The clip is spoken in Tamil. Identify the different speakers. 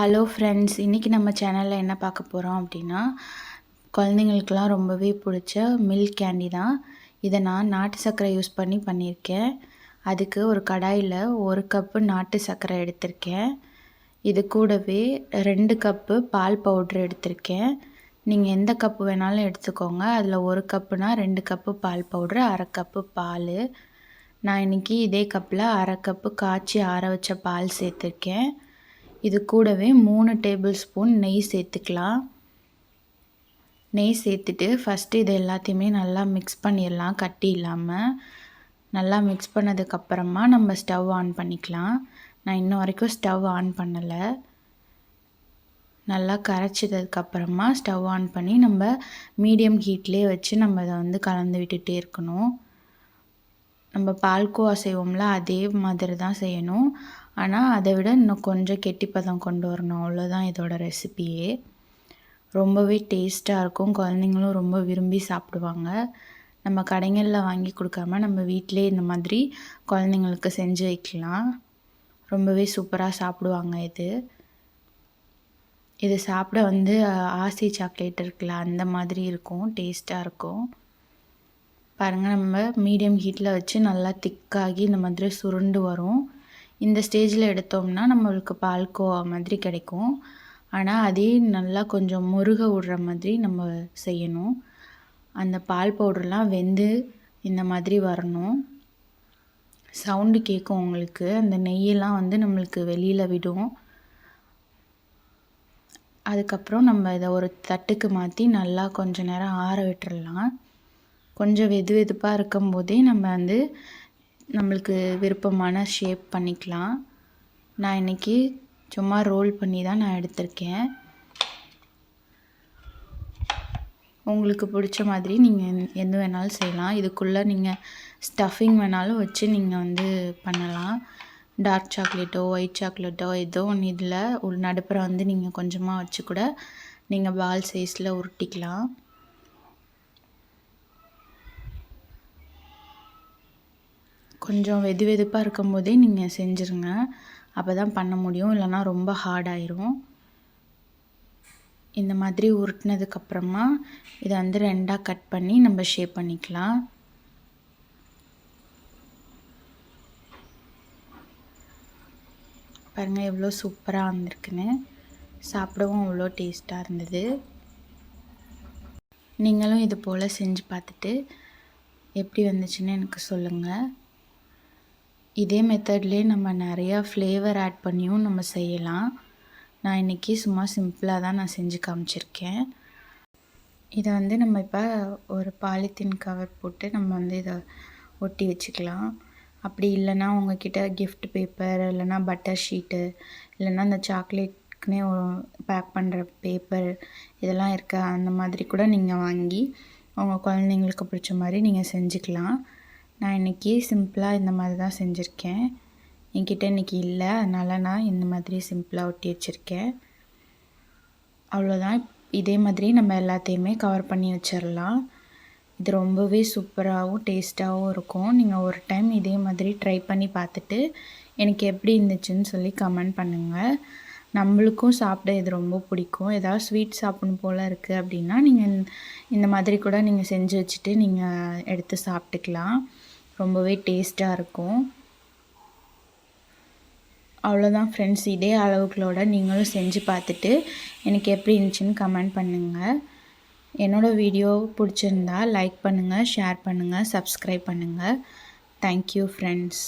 Speaker 1: ஹலோ ஃப்ரெண்ட்ஸ் இன்றைக்கி நம்ம சேனலில் என்ன பார்க்க போகிறோம் அப்படின்னா குழந்தைங்களுக்கெலாம் ரொம்பவே பிடிச்ச மில்க் கேண்டி தான். இதை நான் நாட்டு சர்க்கரை யூஸ் பண்ணி பண்ணியிருக்கேன். அதுக்கு ஒரு கடாயில் ஒரு கப்பு நாட்டு சர்க்கரை எடுத்திருக்கேன். இது கூடவே ரெண்டு கப்பு பால் பவுட்ரு எடுத்திருக்கேன். நீங்கள் எந்த கப்பு வேணாலும் எடுத்துக்கோங்க. அதில் ஒரு கப்புனா ரெண்டு கப்பு பால் பவுட்ரு அரை கப்பு பால். நான் இன்றைக்கி இதே கப்பில் அரை கப்பு காய்ச்சி ஆற வச்ச பால் சேர்த்துருக்கேன். இது கூடவே மூணு டேபிள் ஸ்பூன் நெய் சேர்த்துக்கலாம். நெய் சேர்த்துட்டு ஃபஸ்ட்டு இது எல்லாத்தையுமே நல்லா மிக்ஸ் பண்ணிடலாம் கட்டி இல்லாமல் நல்லா மிக்ஸ் பண்ணதுக்கப்புறமா நம்ம ஸ்டவ் ஆன் பண்ணிக்கலாம். நான் இன்ன வரைக்கும் ஸ்டவ் ஆன் பண்ணலை. நல்லா கரைச்சதுக்கப்புறமா ஸ்டவ் ஆன் பண்ணி நம்ம மீடியம் ஹீட்லேயே வச்சு நம்ம அதை வந்து கலந்து விட்டுகிட்டே இருக்கணும். நம்ம பால்கோவா செய்வோம்ல அதே மாதிரி தான் செய்யணும். ஆனால் அதை விட இன்னும் கொஞ்சம் கெட்டிப்பதம் கொண்டு வரணும். அவ்வளோதான் இதோட ரெசிபியே. ரொம்பவே டேஸ்ட்டாக இருக்கும். குழந்தைங்களும் ரொம்ப விரும்பி சாப்பிடுவாங்க. நம்ம கடைகளில் வாங்கி கொடுக்காம நம்ம வீட்டிலே இந்த மாதிரி குழந்தைங்களுக்கு செஞ்சு வைக்கலாம். ரொம்பவே சூப்பராக சாப்பிடுவாங்க இது. இது சாப்பிட வந்து ஆசி சாக்லேட் இருக்குல்ல அந்த மாதிரி இருக்கும். டேஸ்ட்டாக இருக்கும். பாருங்கள் நம்ம மீடியம் ஹீட்டில் வச்சு நல்லா திக்காகி இந்த மாதிரி சுருண்டு வரும். இந்த ஸ்டேஜில் எடுத்தோம்னா நம்மளுக்கு பால்கோவா மாதிரி கிடைக்கும். ஆனால் அதே நல்லா கொஞ்சம் முருக விடுற மாதிரி நம்ம செய்யணும். அந்த பால் பவுடர்லாம் வெந்து இந்த மாதிரி வரணும். சவுண்டு கேட்கும் உங்களுக்கு. அந்த நெய்யெல்லாம் வந்து நம்மளுக்கு வெளியில் விடும். அதுக்கப்புறம் நம்ம இதை ஒரு தட்டுக்கு மாற்றி நல்லா கொஞ்சம் நேரம் ஆற விட்டுறலாம். கொஞ்சம் வெது வெதுப்பாக இருக்கும் போதே நம்ம வந்து நம்மளுக்கு விருப்பமான ஷேப் பண்ணிக்கலாம். நான் இன்றைக்கி சும்மா ரோல் பண்ணி தான் நான் எடுத்திருக்கேன். உங்களுக்கு பிடிச்ச மாதிரி நீங்கள் எது வேணாலும் செய்யலாம். இதுக்குள்ளே நீங்கள் ஸ்டஃபிங் வேணாலும் வச்சு நீங்கள் வந்து பண்ணலாம். டார்க் சாக்லேட்டோ ஒயிட் சாக்லேட்டோ ஏதோ ஒன்று இதில் ஒரு நடுப்புற வந்து நீங்கள் கொஞ்சமாக வச்சு கூட நீங்கள் பால் சைஸில் உருட்டிக்கலாம். கொஞ்சம் வெது வெதுப்பாக இருக்கும் போதே நீங்கள் செஞ்சுருங்க. அப்போ தான் பண்ண முடியும். இல்லைனா ரொம்ப ஹார்டாயிரும் இந்த மாதிரி உருட்டினதுக்கப்புறமா இதை வந்து ரெண்டாக கட் பண்ணி நம்ம ஷேப் பண்ணிக்கலாம். பாருங்கள் எவ்வளோ சூப்பராக வந்திருக்குன்னு. சாப்பிடவும் அவ்வளோ டேஸ்ட்டாக இருந்தது. நீங்களும் இது போல் செஞ்சு பார்த்துட்டு எப்படி வந்துச்சுன்னு எனக்கு சொல்லுங்கள் இதே மெத்தட்லேயே நம்ம நிறையா ஃப்ளேவர் ஆட் பண்ணியும் நம்ம செய்யலாம். நான் இன்றைக்கி சும்மா சிம்பிளாக தான் நான் செஞ்சு காமிச்சிருக்கேன். இதை வந்து நம்ம இப்போ ஒரு பாலித்தீன் கவர் போட்டு நம்ம வந்து இதை ஒட்டி வச்சுக்கலாம். அப்படி இல்லைன்னா உங்ககிட்ட கிஃப்ட் பேப்பர் இல்லைன்னா பட்டர் ஷீட்டு இல்லைன்னா அந்த சாக்லேட்க்குனே பேக் பண்ணுற பேப்பர் இதெல்லாம் இருக்க. அந்த மாதிரி கூட நீங்கள் வாங்கி உங்கள் குழந்தைங்களுக்கு பிடிச்ச மாதிரி நீங்கள் செஞ்சுக்கலாம். நான் இன்றைக்கி சிம்பிளாக இந்த மாதிரி தான் செஞ்சுருக்கேன். என்கிட்ட இன்றைக்கி இல்லை. அதனால் நான் இந்த மாதிரி சிம்பிளாக ஒட்டி வச்சுருக்கேன். அவ்வளோதான் இதே மாதிரி நம்ம எல்லாத்தையுமே கவர் பண்ணி வச்சிடலாம் இது ரொம்பவே சூப்பராகவும் டேஸ்ட்டாகவும் இருக்கும். நீங்கள் ஒரு டைம் இதே மாதிரி ட்ரை பண்ணி பார்த்துட்டு எனக்கு எப்படி இருந்துச்சுன்னு சொல்லி கமெண்ட் பண்ணுங்கள் நம்மளுக்கும் சாப்பிட இது ரொம்ப பிடிக்கும். ஏதாவது ஸ்வீட் சாப்பிடணும் போல் இருக்குது அப்படின்னா நீங்கள் இந்த மாதிரி கூட நீங்கள் செஞ்சு வச்சுட்டு நீங்கள் எடுத்து சாப்பிட்டுக்கலாம். ரொம்பவே டேஸ்ட்டாக இருக்கும். அவ்வளோதான் ஃப்ரெண்ட்ஸ் இதே அளவுகளோட நீங்களும் செஞ்சு பார்த்துட்டு எனக்கு எப்படி இருந்துச்சுன்னு கமெண்ட் பண்ணுங்கள் என்னோடய வீடியோ பிடிச்சிருந்தா லைக் பண்ணுங்கள் ஷேர் பண்ணுங்கள் சப்ஸ்கிரைப் பண்ணுங்கள் தேங்க்யூ ஃப்ரெண்ட்ஸ்